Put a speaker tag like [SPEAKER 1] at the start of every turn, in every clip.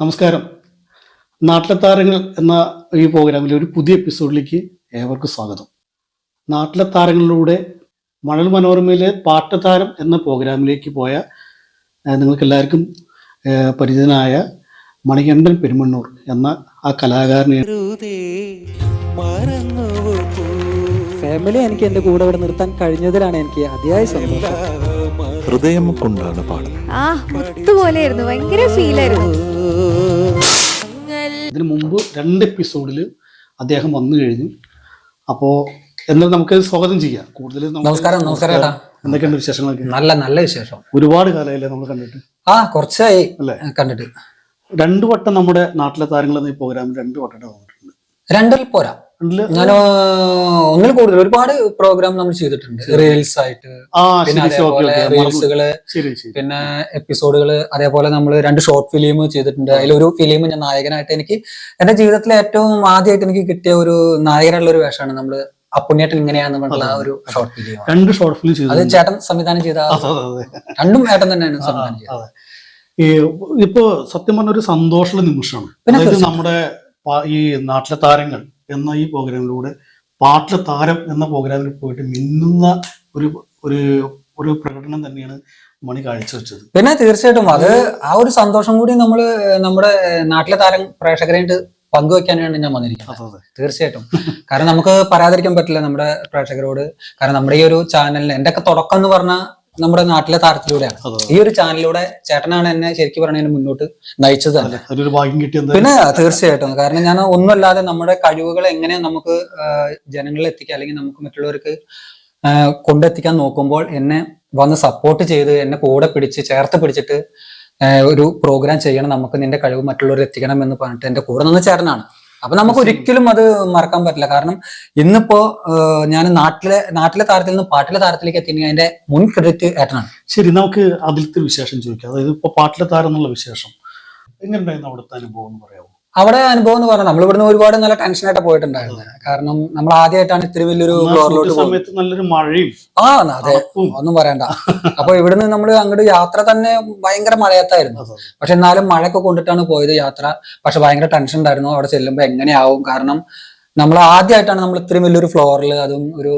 [SPEAKER 1] നമസ്കാരം. നാട്ടിലെ താരങ്ങൾ എന്ന ഈ പ്രോഗ്രാമിലെ ഒരു പുതിയ എപ്പിസോഡിലേക്ക് ഏവർക്കും സ്വാഗതം. നാട്ടിലെ താരങ്ങളിലൂടെ മണൽ മനോരമയിലെ പാട്ടതാരം എന്ന പ്രോഗ്രാമിലേക്ക് പോയ നിങ്ങൾക്ക് എല്ലാവർക്കും പരിചിതനായ മണികണ്ഠൻ പെരുമണ്ണൂർ എന്ന ആ കലാകാരനെ
[SPEAKER 2] ഫാമിലി എനിക്ക് എന്റെ കൂടെ ഇവിടെ നിർത്താൻ കഴിഞ്ഞതിലാണ് എനിക്ക് അതിയായ സന്തോഷം.
[SPEAKER 3] ഹൃദയം കൊണ്ടാണ് പാടുന്നത്.
[SPEAKER 4] ആ മുത്തുപോലെയായിരുന്നു ഭയങ്കര ഫീലായിരുന്നു
[SPEAKER 1] ഇതിനു മുമ്പ് രണ്ട് എപ്പിസോഡിൽ അദ്ദേഹം വന്നു കഴിഞ്ഞു. അപ്പോൾ എന്നാൽ നമുക്ക് സ്വാഗതം ചെയ്യാം. കൂടുതൽ
[SPEAKER 5] നമസ്കാരം, നമസ്കാരം ഏട്ടാ.
[SPEAKER 1] എന്തൊക്കെയുണ്ട് വിശേഷങ്ങളൊക്കെ?
[SPEAKER 5] നല്ല നല്ല വിശേഷം.
[SPEAKER 1] ഒരുപാട് കാലമല്ലേ നമ്മൾ കണ്ടിട്ട്?
[SPEAKER 5] ആ കുറച്ചായി
[SPEAKER 1] അല്ലേ?
[SPEAKER 5] കണ്ടിട്ട്.
[SPEAKER 1] രണ്ടു വട്ടം നമ്മുടെ നാട്ടിലെ താരങ്ങൾ എന്ന ഈ പ്രോഗ്രാമിൽ രണ്ടു വട്ടം വന്നിട്ടുണ്ട്
[SPEAKER 5] രണ്ടിൽ പോരാ. ഞാൻ ഒന്നിൽ കൂടുതൽ ഒരുപാട് പ്രോഗ്രാം നമ്മൾ ചെയ്തിട്ടുണ്ട്. റീൽസ് ആയിട്ട്. പിന്നെ അതേപോലെ
[SPEAKER 1] റീൽസുകൾ
[SPEAKER 5] പിന്നെ എപ്പിസോഡുകൾ അതേപോലെ നമ്മൾ രണ്ട് ഷോർട്ട് ഫിലിം ചെയ്തിട്ടുണ്ട്. അതിലൊരു ഫിലിം ഞാൻ നായകനായിട്ട് എനിക്ക് എന്റെ ജീവിതത്തിൽ ഏറ്റവും ആദ്യമായിട്ട് എനിക്ക് കിട്ടിയ ഒരു നായകനുള്ള ഒരു വേഷമാണ് നമ്മൾ അപ്പുണ്ണിയേട്ടൻ ഇങ്ങനെയാന്ന് ഒരു ഷോർട്ട് ഫിലിം
[SPEAKER 1] രണ്ട് ഷോർട്ട് ഫിലിം
[SPEAKER 5] അത് ചേട്ടൻ സംവിധാനം ചെയ്ത രണ്ടും ഏട്ടൻ തന്നെയാണ് സംവിധാനം ചെയ്തത്.
[SPEAKER 1] ഇപ്പോ സത്യം പറഞ്ഞ ഒരു സന്തോഷമുള്ള നിമിഷമാണ്. നമ്മുടെ ഈ നാട്ടിലെ താരങ്ങൾ എന്ന ഈ പ്രോഗ്രാമിലൂടെ പാട്ടിലെ താരം എന്ന പ്രോഗ്രാമിൽ പോയിട്ട് മിന്നുന്ന ഒരു ഒരു ഒരു പ്രകടനം തന്നെയാണ് മണി കാഴ്ചവെച്ചത്.
[SPEAKER 5] പിന്നെ തീർച്ചയായിട്ടും അത് ആ ഒരു സന്തോഷം കൂടി നമ്മൾ നമ്മുടെ നാട്ടിലെ താരം പ്രേക്ഷകരായിട്ട് പങ്കുവെക്കാനാണ് ഞാൻ വന്നിരിക്കുന്നത്. തീർച്ചയായിട്ടും. കാരണം നമുക്ക് പറയാതിരിക്കാൻ പറ്റില്ല നമ്മുടെ പ്രേക്ഷകരോട്. കാരണം നമ്മുടെ ഈ ഒരു ചാനലിന് എന്റെ ഒക്കെ തുടക്കം എന്ന് പറഞ്ഞാൽ നമ്മുടെ നാട്ടിലെ താരത്തിലൂടെയാണ്. ഈ ഒരു ചാനലിലൂടെ ചേട്ടനാണ് എന്നെ ശരിക്കും പറഞ്ഞതിന് മുന്നോട്ട് നയിച്ചത് തന്നെ. പിന്നെ തീർച്ചയായിട്ടും. കാരണം ഞാൻ ഒന്നുമല്ലാതെ നമ്മുടെ കഴിവുകൾ എങ്ങനെ നമുക്ക് ജനങ്ങളിൽ എത്തിക്കാം അല്ലെങ്കിൽ നമുക്ക് മറ്റുള്ളവർക്ക് കൊണ്ടെത്തിക്കാൻ നോക്കുമ്പോൾ എന്നെ വന്ന് സപ്പോർട്ട് ചെയ്ത് എന്നെ കൂടെ പിടിച്ച് ചേർത്ത് പിടിച്ചിട്ട് ഒരു പ്രോഗ്രാം ചെയ്യണം. നമുക്ക് നിന്റെ കഴിവ് മറ്റുള്ളവർ എത്തിക്കണം എന്ന് പറഞ്ഞിട്ട് എന്റെ കൂടെ നിന്ന് ചേട്ടനാണ്. അപ്പൊ നമുക്ക് ഒരിക്കലും അത് മറക്കാൻ പറ്റില്ല. കാരണം ഇന്നിപ്പോ ഞാൻ നാട്ടിലെ നാട്ടിലെ താരത്തിൽ നിന്ന് പാട്ടിലെ താരത്തിലേക്ക് എത്തിയെങ്കിൽ അതിന്റെ മുൻ ക്രെഡിറ്റ് ഏട്ടനാണ്.
[SPEAKER 1] ശരി നമുക്ക് അതിലത്തെ വിശേഷം ചോദിക്കാം. അതായത് ഇപ്പൊ പാട്ടിലെ താരം എന്നുള്ള വിശേഷം എങ്ങനെയുണ്ടായിരുന്നു അവിടുത്തെ അനുഭവം എന്ന് പറയാമോ?
[SPEAKER 5] അവിടെ അനുഭവം എന്ന് പറഞ്ഞാൽ നമ്മൾ ഇവിടുന്ന് ഒരുപാട് നല്ല ടെൻഷനായിട്ട് പോയിട്ടുണ്ടായിരുന്നത് കാരണം നമ്മൾ ആദ്യമായിട്ടാണ് ഇത്ര വലിയൊരു ഫ്ലോറിലോട്ട്
[SPEAKER 1] സമയത്ത് നല്ലൊരു മഴയും
[SPEAKER 5] ആ അതെ. ഒന്നും പറയണ്ട. അപ്പൊ ഇവിടുന്ന് നമ്മൾ അങ്ങോട്ട് യാത്ര തന്നെ ഭയങ്കര മഴയത്തായിരുന്നു. പക്ഷെ എന്നാലും മഴയൊക്കെ കൊണ്ടിട്ടാണ് പോയത് യാത്ര. പക്ഷെ ഭയങ്കര ടെൻഷൻ ഉണ്ടായിരുന്നു. അവിടെ ചെല്ലുമ്പോ എങ്ങനെയാവും? കാരണം നമ്മൾ ആദ്യമായിട്ടാണ് നമ്മൾ ഇത്രയും വലിയൊരു ഫ്ലോറിൽ അതും ഒരു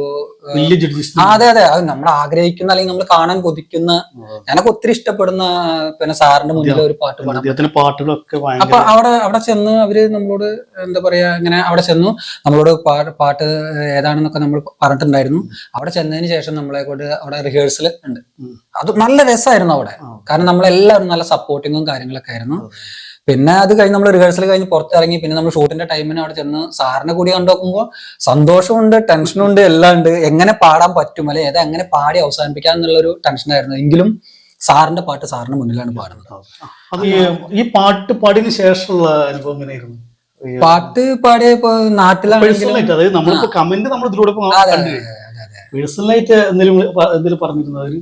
[SPEAKER 5] ആ, അതെ അതെ. അത് നമ്മൾ ആഗ്രഹിക്കുന്ന അല്ലെങ്കിൽ നമ്മൾ കാണാൻ കൊതിക്കുന്ന എനക്ക് ഒത്തിരി ഇഷ്ടപ്പെടുന്ന പിന്നെ സാറിന്റെ മുന്നിൽ ഒരു പാട്ട് പാടാം
[SPEAKER 1] അദ്ദേഹത്തിന്റെ പാട്ടുകളൊക്കെ
[SPEAKER 5] അപ്പൊ അവിടെ അവിടെ ചെന്ന് അവർ നമ്മളോട് എന്താ പറയാ ഇങ്ങനെ അവിടെ ചെന്നു. നമ്മളോട് പാ- പാട്ട് ഏതാണെന്നൊക്കെ നമ്മൾ പറഞ്ഞിട്ടുണ്ടായിരുന്നു. അവിടെ ചെന്നതിന് ശേഷം നമ്മളെ കൊണ്ട് അവിടെ റിഹേഴ്സൽ ഉണ്ട്.
[SPEAKER 1] ഉം.
[SPEAKER 5] അത് നല്ല രസമായിരുന്നു അവിടെ. കാരണം നമ്മളെല്ലാവരും നല്ല സപ്പോർട്ടിങ്ങും കാര്യങ്ങളൊക്കെ ആയിരുന്നു. പിന്നെ അത് കഴിഞ്ഞ് നമ്മൾ റിഹേഴ്സൽ കഴിഞ്ഞ് പുറത്തിറങ്ങി പിന്നെ നമ്മൾ ഷൂട്ടിന്റെ ടൈമിന് അവിടെ ചെന്ന് സാറിനെ കൂടി കണ്ടു നോക്കുമ്പോൾ സന്തോഷമുണ്ട് ടെൻഷനുണ്ട് എല്ലാം ഉണ്ട്. എങ്ങനെ പാടാൻ പറ്റും അല്ലെ? ഏതാ എങ്ങനെ പാടി അവസാനിപ്പിക്കാം എന്നുള്ളൊരു ടെൻഷനായിരുന്നു എങ്കിലും സാറിന്റെ പാട്ട് സാറിന്റെ മുന്നിലാണ് പാടുന്നത്.
[SPEAKER 1] ഈ പാട്ട് പാടിയതിനു ശേഷമുള്ള അനുഭവം എങ്ങനെയായിരുന്നു?
[SPEAKER 5] പാട്ട് പാടിയപ്പോ നാട്ടിലാണെങ്കിലും
[SPEAKER 1] പേഴ്സണലായിട്ട് അതായത് നമ്മളിപ്പോ കമന്റ് നമ്മൾ ഇതിലൂടെ. പേഴ്സണലായിട്ട് എന്തെങ്കിലും എന്തെങ്കിലും പറഞ്ഞിരുന്നത്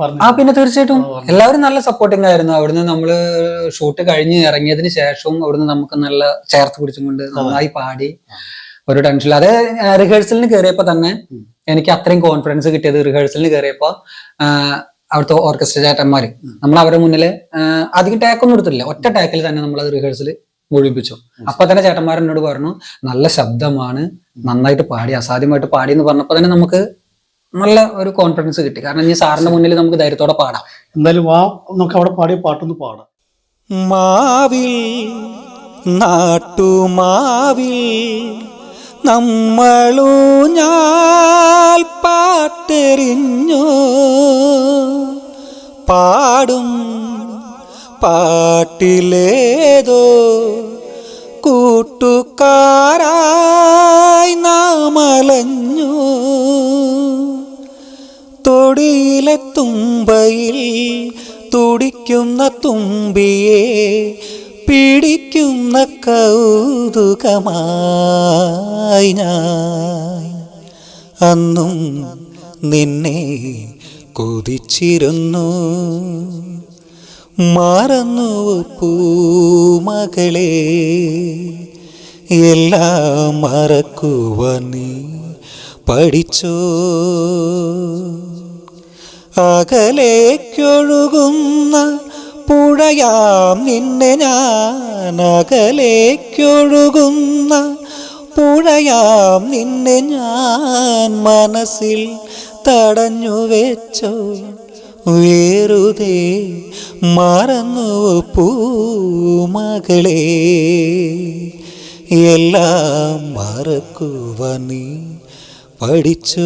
[SPEAKER 1] പറഞ്ഞു.
[SPEAKER 5] ആ പിന്നെ തീർച്ചയായിട്ടും. എല്ലാവരും നല്ല സപ്പോർട്ടിംഗ് ആയിരുന്നു. അവിടുന്ന് നമ്മൾ ഷൂട്ട് കഴിഞ്ഞ് ഇറങ്ങിയതിന് ശേഷവും അവിടുന്ന് നമുക്ക് നല്ല ചേർത്ത് പിടിച്ചും കൊണ്ട് നന്നായി പാടി. ഒരു ടെൻഷൻ അത് റിഹേഴ്സലിന് കയറിയപ്പോ തന്നെ എനിക്ക് അത്രയും കോൺഫിഡൻസ് കിട്ടിയത് റിഹേഴ്സലിന് കയറിയപ്പോ അവിടുത്തെ ഓർക്കസ്ട്ര ചേട്ടന്മാര്. നമ്മൾ അവരുടെ മുന്നിൽ അധികം ടേക്കൊന്നും എടുത്തില്ല ഒറ്റ ടാക്കിൽ തന്നെ നമ്മൾ അത് റിഹേഴ്സൽ മുഴുമിപ്പിച്ചു അപ്പൊ തന്നെ ചേട്ടന്മാരെന്നോട് പറഞ്ഞു നല്ല ശബ്ദമാണ്. നന്നായിട്ട് പാടി അസാധ്യമായിട്ട് പാടി എന്ന് പറഞ്ഞപ്പോ തന്നെ നമുക്ക് നല്ല ഒരു കോൺഫിഡൻസ് കിട്ടി. കാരണം ഇനി സാറിന്റെ മുന്നിൽ നമുക്ക് ധൈര്യത്തോടെ പാടാം.
[SPEAKER 1] എന്തായാലും ആ നമുക്ക് അവിടെ പാടിയ പാട്ടൊന്ന് പാടാം.
[SPEAKER 6] മാവിൽ നാട്ടുമാവിൽ നമ്മളു ഞാൻ പാട്ടെറിഞ്ഞു. പാടും പാട്ടിലേതോ കൂട്ടുകാരായി തുടിക്കുന്ന തുമ്പിയെ പിടിക്കുന്ന കൗതുകമായി അന്നും നിന്നെ കൊതിച്ചിരുന്നു. മാറുന്നു പൂമകളെ എല്ലാം മറക്കുവാൻ നീ പഠിച്ചോ? അകലേക്കൊഴുകുന്ന പുഴയാം നിന്നെ ഞാൻ അകലേക്കൊഴുകുന്ന. പുഴയാം നിന്നെ ഞാൻ മനസ്സിൽ തടഞ്ഞു വെച്ചോ. വേറുതേ മറന്നു പൂമകളെ എല്ലാം മറക്കുവ നീ പഠിച്ചോ.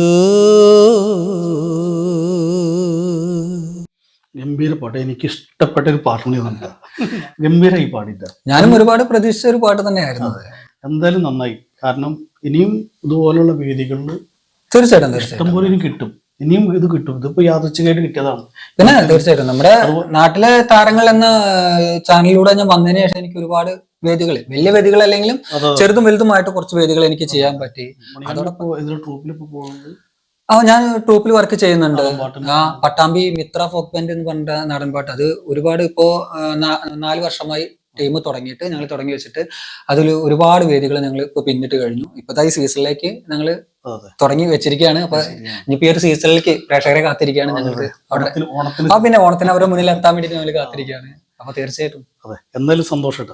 [SPEAKER 1] ഗംഭീര പാട്ട്. എനിക്ക് ഇഷ്ടപ്പെട്ട ഒരു പാട്ടാണ് ഗംഭീര ഈ പാടില്ല
[SPEAKER 5] ഞാനും ഒരുപാട് പ്രതീക്ഷിച്ച ഒരു പാട്ട് തന്നെയായിരുന്നു.
[SPEAKER 1] എന്തായാലും നന്നായി. കാരണം ഇനിയും ഇതുപോലുള്ള വേദികളിൽ
[SPEAKER 5] തീർച്ചയായിട്ടും തീർച്ചയായിട്ടും.
[SPEAKER 1] ഇഷ്ടംപോലെ ഇനി കിട്ടും. ഇനിയും ഇത് കിട്ടും. ഇതിപ്പോ യാദൃച്ഛികമായിട്ട് കിട്ടിയതാണ്.
[SPEAKER 5] പിന്നെ തീർച്ചയായിട്ടും നമ്മുടെ നാട്ടിലെ താരങ്ങൾ എന്ന ചാനലിലൂടെ ഞാൻ വന്നതിന് ശേഷം എനിക്ക് ഒരുപാട് വേദികൾ വലിയ വേദികൾ അല്ലെങ്കിലും. ചെറുതും വലുതുമായിട്ട് കുറച്ച് വേദികൾ എനിക്ക് ചെയ്യാൻ പറ്റി.
[SPEAKER 1] അതോടൊപ്പം ഇതിൽ ട്രൂപ്പിലിപ്പോ പോകുന്നത്
[SPEAKER 5] ആ ഞാൻ ടോപ്പിൽ വർക്ക് ചെയ്യുന്നുണ്ട്. ആ പട്ടാമ്പി മിത്ര ഫോക്ക് ബാൻഡ് എന്ന് പറഞ്ഞ നാടൻ പാട്ട്. അത് ഒരുപാട് ഇപ്പോ നാല് വർഷമായി ടീം തുടങ്ങിയിട്ട് ഞങ്ങൾ തുടങ്ങി വെച്ചിട്ട് അതിൽ ഒരുപാട് വേദികൾ ഞങ്ങൾ ഇപ്പൊ പിന്നിട്ട് കഴിഞ്ഞു. ഇപ്പത്തെ ഈ സീസണിലേക്ക് ഞങ്ങൾ തുടങ്ങി വെച്ചിരിക്കുകയാണ്. അപ്പൊ ഇനിയിപ്പോ ഈ ഒരു സീസണിലേക്ക് പ്രേക്ഷകരെ കാത്തിരിക്കുകയാണ് ഞങ്ങൾക്ക് അവിടെ ആ പിന്നെ ഓണത്തിന് അവരുടെ മുന്നിൽ എത്താൻ വേണ്ടിയിട്ട് ഞങ്ങൾ കാത്തിരിക്കുകയാണ്. അപ്പൊ തീർച്ചയായിട്ടും.
[SPEAKER 1] അതെ എന്തായാലും സന്തോഷം